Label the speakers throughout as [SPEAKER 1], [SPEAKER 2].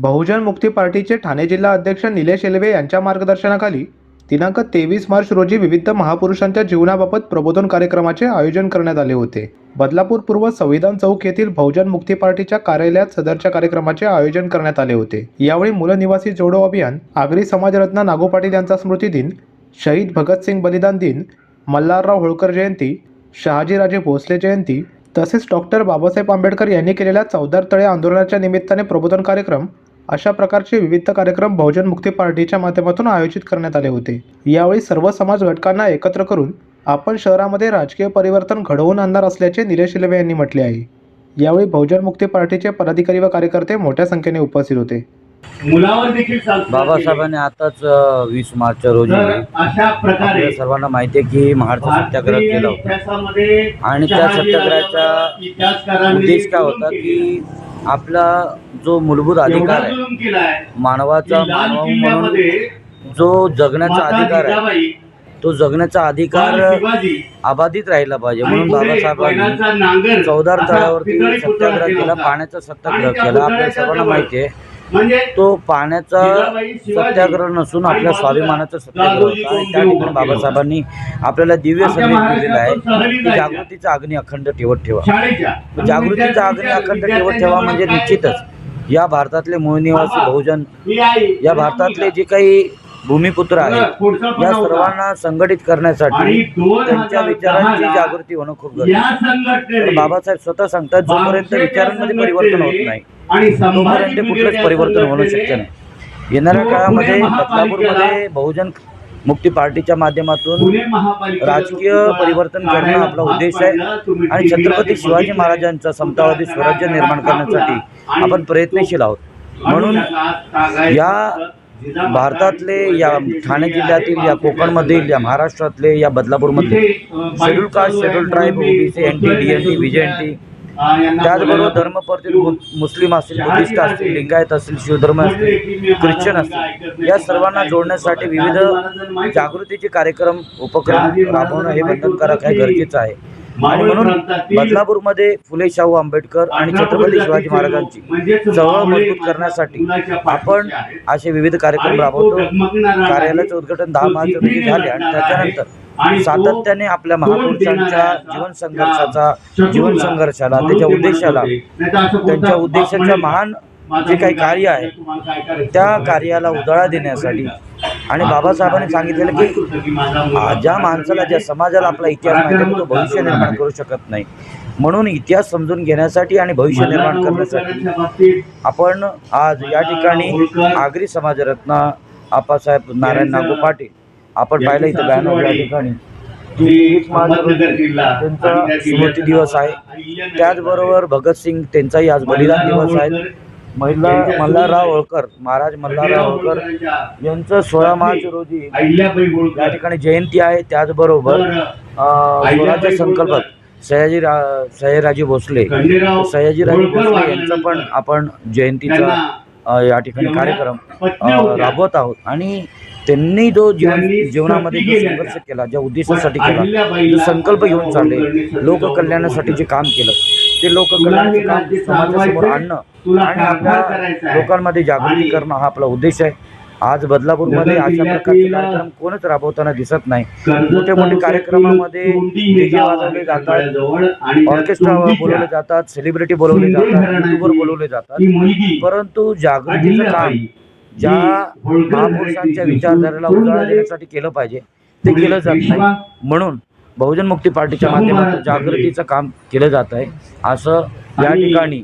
[SPEAKER 1] बहुजन मुक्ती पार्टीचे ठाणे जिल्हा अध्यक्ष निलेश एलवे यांच्या मार्गदर्शनाखाली दिनांक तेवीस मार्च रोजी विविध महापुरुषांच्या जीवनाबाबत प्रबोधन कार्यक्रमाचे आयोजन करण्यात आले होते. बदलापूर पूर्व संविधान चौक येथील बहुजन मुक्ती पार्टीच्या कार्यालयात सदरच्या कार्यक्रमाचे आयोजन करण्यात आले होते. यावेळी मूलनिवासी जोडो अभियान आगरी समाजरत्न नागो पाटील यांचा स्मृती दिन शहीद भगतसिंग बलिदान दिन मल्हारराव होळकर जयंती शहाजीराजे भोसले जयंती तसेच डॉक्टर बाबासाहेब आंबेडकर यांनी केलेल्या चौदार तळे आंदोलनाच्या निमित्ताने प्रबोधन कार्यक्रम अशा प्रकारचे विविध कार्यक्रम बहुजन मुक्ती पार्टीच्या माध्यमातून आयोजित करण्यात आले होते. यावेळी सर्व समाज घटकांना एकत्र करून आपण शहरामध्ये राजकीय परिवर्तन घडवून आणणार असल्याचे निलेश इलवे यांनी म्हटले आहे. यावेळी बहुजन मुक्ती पार्टीचे पदाधिकारी व कार्यकर्ते मोठ्या संख्येने उपस्थित होते.
[SPEAKER 2] मुलावर देखील संस्कार
[SPEAKER 3] बाबासाहेबांनी आताच वीस मार्च रोजी आपल्या सर्वांना माहिती आहे की महाराष्ट्र सत्याग्रह केला होता. आणि त्या सत्याग्रहाचा उद्देश काय होता की. आपला जो मूलभूत अधिकार आहे मानवाचा मानव म्हणून जो जगण्याचा अधिकार आहे तो जगण्याचा अधिकार अबाधित राहिला पाहिजे म्हणून बाबासाहेबांनी चौदार
[SPEAKER 2] पुतळा
[SPEAKER 3] सत्याग्रह केला. पाण्याचा सत्याग्रह केला आपल्या सर्वांना माहिती आहे तो पाण्याचा सत्याग्रह नसून आपल्या स्वाभिमानाचा सत्याग्रह
[SPEAKER 2] दादोजी
[SPEAKER 3] होता आणि त्या ठिकाणी बाबासाहेबांनी आपल्याला दिव्य संदेश दिलेला आहे की. जागृतीचा अग्नी अखंड ठेवत ठेवा. जागृतीचा अग्नी अखंड ठेवत ठेवा म्हणजे निश्चितच. या भारतातले मूळ निवासी बहुजन या भारतातले जे काही भूमिपुत्र आहेत या. सर्वांना संघटित करण्यासाठी त्यांच्या विचारांची जागृती होणं खूप गरजेचं बाबासाहेब स्वतः सांगतात जोपर्यंत विचारांमध्ये परिवर्तन होत नाही.
[SPEAKER 2] आणि
[SPEAKER 3] तोपर्यंत
[SPEAKER 2] संभाजी
[SPEAKER 3] कुठलंच परिवर्तन होणं शक्य नाही. येणाऱ्या काळामध्ये बदलापूरमध्ये बहुजन मुक्ती पार्टीच्या माध्यमातून राजकीय परिवर्तन करणं आपला उद्देश आहे. आणि छत्रपती शिवाजी. महाराजांचं समतावादी स्वराज्य निर्माण करण्यासाठी आपण प्रयत्नशील आहोत. म्हणून या भारतातले या ठाणे जिल्ह्यातील या कोकणमधील या महाराष्ट्रातले या बदलापूरमधले schedule caste schedule tribe OBC N T D N T V N T त्याचबरोबर धर्मपरतील मुस्लिम असतील बुद्धिस्ट असतील लिंगायत असतील शिवधर्म असतील ख्रिश्चन असतील या सर्वांना जोडण्यासाठी विविध जागृतीचे कार्यक्रम उपक्रम राबवणं हे बंधनकारक आहे गरजेचं आहे. आणि म्हणून बदलापूरमध्ये फुले शाहू आंबेडकर आणि छत्रपती शिवाजी महाराजांची चळवळ मजबूत करण्यासाठी आपण असे विविध कार्यक्रम राबवतो. कार्यालयाचं उद्घाटन दहा मार्च रोजी झाले आणि त्याच्यानंतर सातत्याने आपल्या महापुरुषांच्या जीवन संघर्षाचा जीवन संघर्षाला त्याच्या उद्देशाला त्यांच्या उद्देशाच्या महान जे काही कार्य आहे त्या कार्याला उजाळा देण्यासाठी आणि बाबासाहेबांनी सांगितलेलं की ज्या माणसाला ज्या समाजाला आपला इतिहास माहिती आहे तो भविष्य निर्माण करू शकत नाही. म्हणून इतिहास समजून घेण्यासाठी आणि भविष्य निर्माण करण्यासाठी आपण आज या ठिकाणी आगरी समाजरत्न आप्पासाहेब नारायण नागो पाटील आपण पाहिलं इथं बॅनर या ठिकाणी. त्यांचा स्मृती दिवस आहे. त्याचबरोबर भगतसिंग त्यांचाही आज बलिदान दिवस आहे. महिला मल्हारराव होळकर महाराज मल्हारराव होळकर यांचं सोळा मार्च रोजी या ठिकाणी जयंती आहे. त्याचबरोबर स्वराज्य संकल्पात सयाजी रा सयाजीराजे भोसले. सयाजीराजे भोसले यांचं पण आपण जयंतीचा या ठिकाणी कार्यक्रम राबवत आहोत. आणि त्यांनी जो जीवन जीवनामध्ये जो संघर्ष केला ज्या उद्देशासाठी केला जो संकल्प घेऊन चालले लोककल्याणासाठी जे काम केलं ते लोककल्याणाचं काम समाजासमोर आणणं आणि आपल्या लोकांमध्ये जागृती करणं हा आपला उद्देश आहे. आज बदलापूरमध्ये अशा प्रकारचे कार्यक्रम कोणच राबवताना दिसत नाही. मोठे मोठे कार्यक्रमामध्ये डीजे वाजवले जातात ऑर्केस्ट्रा बोलवले जातात सेलिब्रिटी बोलवले जातात युट्यूबर बोलवले जातात. परंतु जागृतीचं काम ज्या महापुरुषांच्या विचारधारेला उजाळा देण्यासाठी केलं पाहिजे ते केलं जात नाही. म्हणून बहुजन मुक्ती पार्टीच्या माध्यमातून जागृतीचं काम केलं जात आहे. असं या ठिकाणी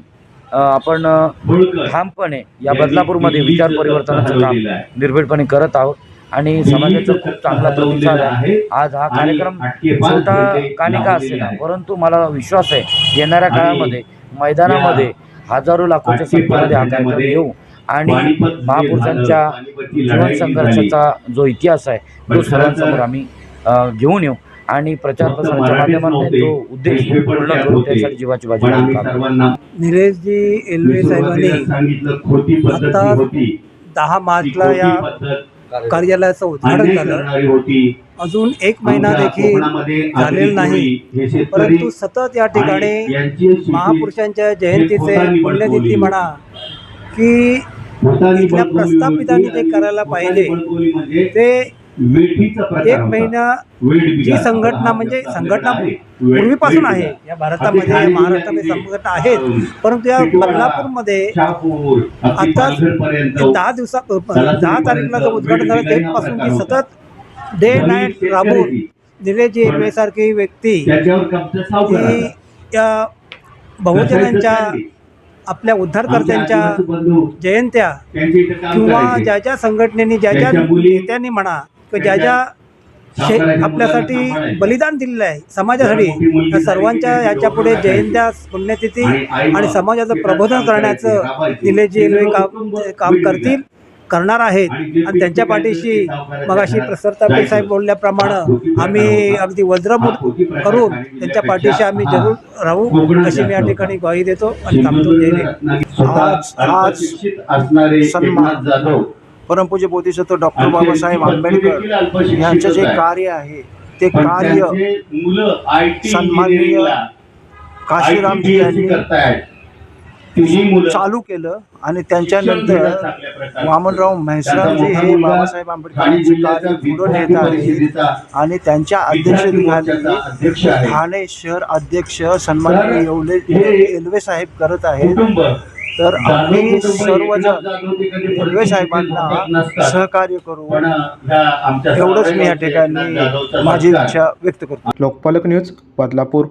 [SPEAKER 3] आपण ठामपणे या बदलापूरमध्ये विचार परिवर्तनाचं काम निर्भीडपणे करत आहोत आणि समाजाचा खूप चांगला प्रतिसाद आहे. आज हा कार्यक्रम छोटा कानिका असेल परंतु मला विश्वास आहे येणाऱ्या काळामध्ये मैदानामध्ये हजारो लाखोच्या संख्येमध्ये हा कार्यक्रम येऊ. आणि महापुरुषांच्या जीवन संघर्षाचा जो इतिहास आहे तो सर्वांसमोर आम्ही घेऊन येऊ. आणि प्रचार प्रसाराच्या माध्यमातून तो उद्देश पूर्ण करू त्यासाठी जीवाची बाजू.
[SPEAKER 4] निलेशजी एल्वे साहेबांनी आता दहा मार्चला या कार्यालयाचं उद्घाटन झालं. अजून एक महिना देखील झालेला नाही. परंतु सतत या ठिकाणी महापुरुषांच्या जयंतीचे पुण्यतिथी म्हणा की इथल्या प्रस्थापितांनी ते करायला पाहिजे ते एक महिना जी संघटना म्हणजे संघटना पूर्वीपासून आहे. या भारतामध्ये महाराष्ट्रामध्ये संघटना आहेत. परंतु या बदलापूरमध्ये आता दहा दिवसा दहा तारीखला जो उद्घाटन झालं तेव्हापासून ती सतत डे नाईट राबून निलेजी एल्वे सारखी व्यक्ती या बहुजनांच्या आपल्या उद्धारकर्त्यांच्या जयंत्या किंवा ज्या ज्या संघटनेने ज्या ज्या नेत्यांनी म्हणा किंवा ज्या ज्या शे आपल्यासाठी बलिदान दिलेलं आहे समाजासाठी त्या सर्वांच्या याच्यापुढे जयंत्या पुण्यतिथी आणि समाजाचं प्रबोधन करण्याचं निलेजी रेल्वे काम काम करतील. करणार आहेत. आणि त्यांच्या पाठीशी मगाशी प्रसरतापे साहेब बोलल्याप्रमाणे आम्ही अगदी वज्रमुठ करून त्यांच्या पाठीशी आम्ही जरूर राहू अशी मी या ठिकाणी ग्वाही देतो आणि थांबतो
[SPEAKER 5] आज सन्मान. परमपूज्य बोधिसत्व डॉक्टर बाबासाहेब आंबेडकर यांचं जे कार्य आहे ते कार्य सन्माननीय काशीरामजी यांनी चालू केलं आणि त्यांच्यानंतर वामनराव म्हैसरामजी हे बाबासाहेब आंबेडकरांचे कार्य पुढे नेत आहेत आणि त्यांच्या अध्यक्षतेखाली ठाणे शहर अध्यक्ष सन्माननीय येवले येलवे साहेब करत आहेत. तर आम्ही सर्वजण रेल्वे साहेबांना सहकार्य करू एवढंच मी या ठिकाणी माझी इच्छा व्यक्त करतो.
[SPEAKER 1] लोकपालक न्यूज बदलापूर.